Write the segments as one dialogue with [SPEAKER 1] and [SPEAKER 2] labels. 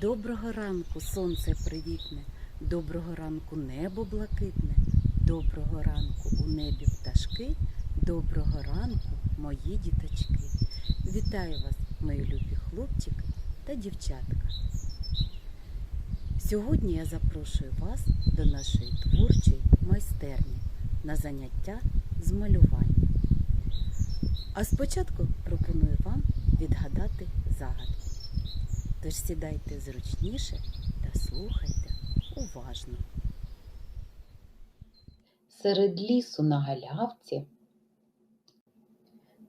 [SPEAKER 1] Доброго ранку сонце привітне, доброго ранку небо блакитне, доброго ранку у небі пташки, доброго ранку, мої діточки. Вітаю вас, мої любі хлопчики та дівчатка. Сьогодні я запрошую вас до нашої творчої майстерні на заняття з малювання. А спочатку пропоную вам відгадати загадку. Тож сідайте зручніше та слухайте уважно.
[SPEAKER 2] Серед лісу на галявці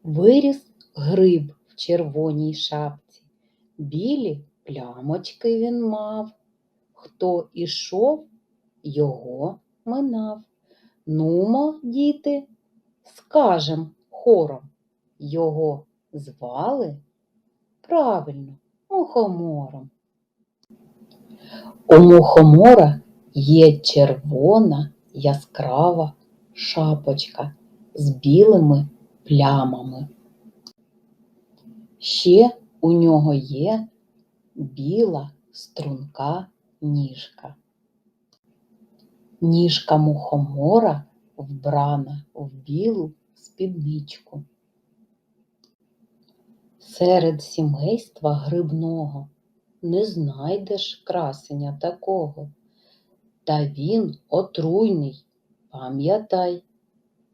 [SPEAKER 2] виріс гриб в червоній шапці. Білі плямочки він мав. Хто ішов, його минав. Нумо, діти, скажем хором. Його звали правильно мухомором. У мухомора є червона яскрава шапочка з білими плямами. Ще у нього є біла струнка ніжка. Ніжка мухомора вбрана в білу спідничку. Серед сімейства грибного не знайдеш красення такого. Та він отруйний, пам'ятай,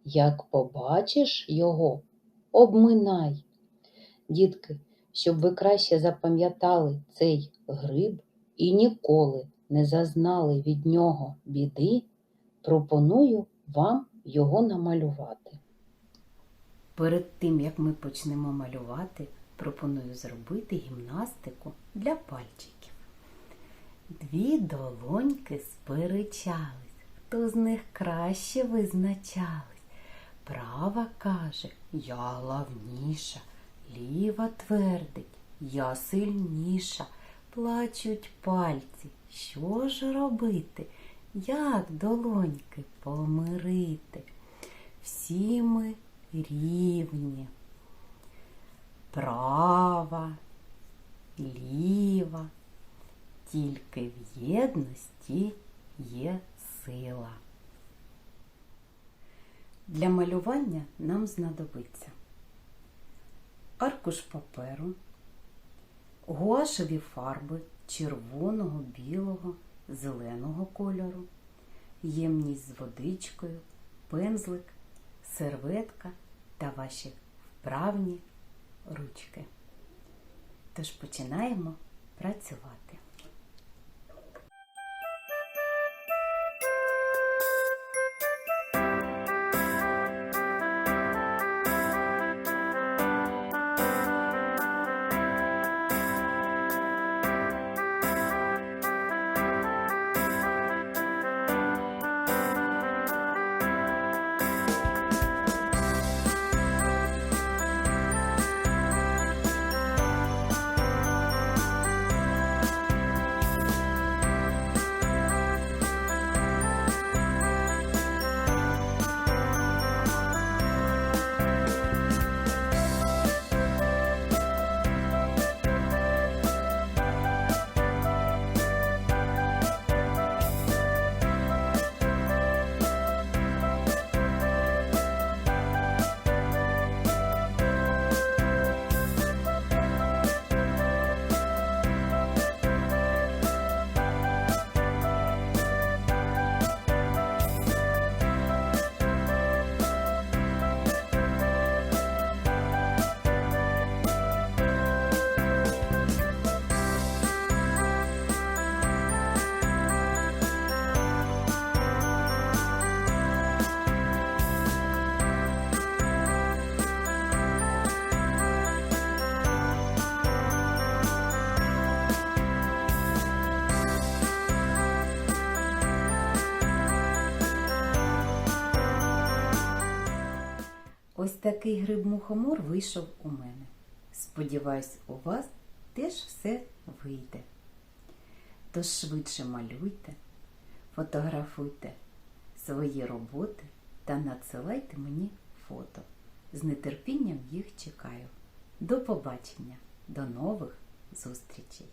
[SPEAKER 2] як побачиш його, обминай. Дітки, щоб ви краще запам'ятали цей гриб і ніколи не зазнали від нього біди, пропоную вам його намалювати.
[SPEAKER 1] Перед тим як ми почнемо малювати, пропоную зробити гімнастику для пальчиків. Дві долоньки сперечались, хто з них краще визначались. Права каже, я главніша, ліва твердить, я сильніша. Плачуть пальці. Що ж робити? Як долоньки помирити? Всі ми рівні. Права, ліва, тільки в єдності є сила. Для малювання нам знадобиться аркуш паперу, гуашеві фарби червоного, білого, зеленого кольору, ємність з водичкою, пензлик, серветка та ваші вправні ручки. Тож починаємо працювати. Такий гриб-мухомор вийшов у мене. Сподіваюсь, у вас теж все вийде. Тож швидше малюйте, фотографуйте свої роботи та надсилайте мені фото. З нетерпінням їх чекаю. До побачення, до нових зустрічей!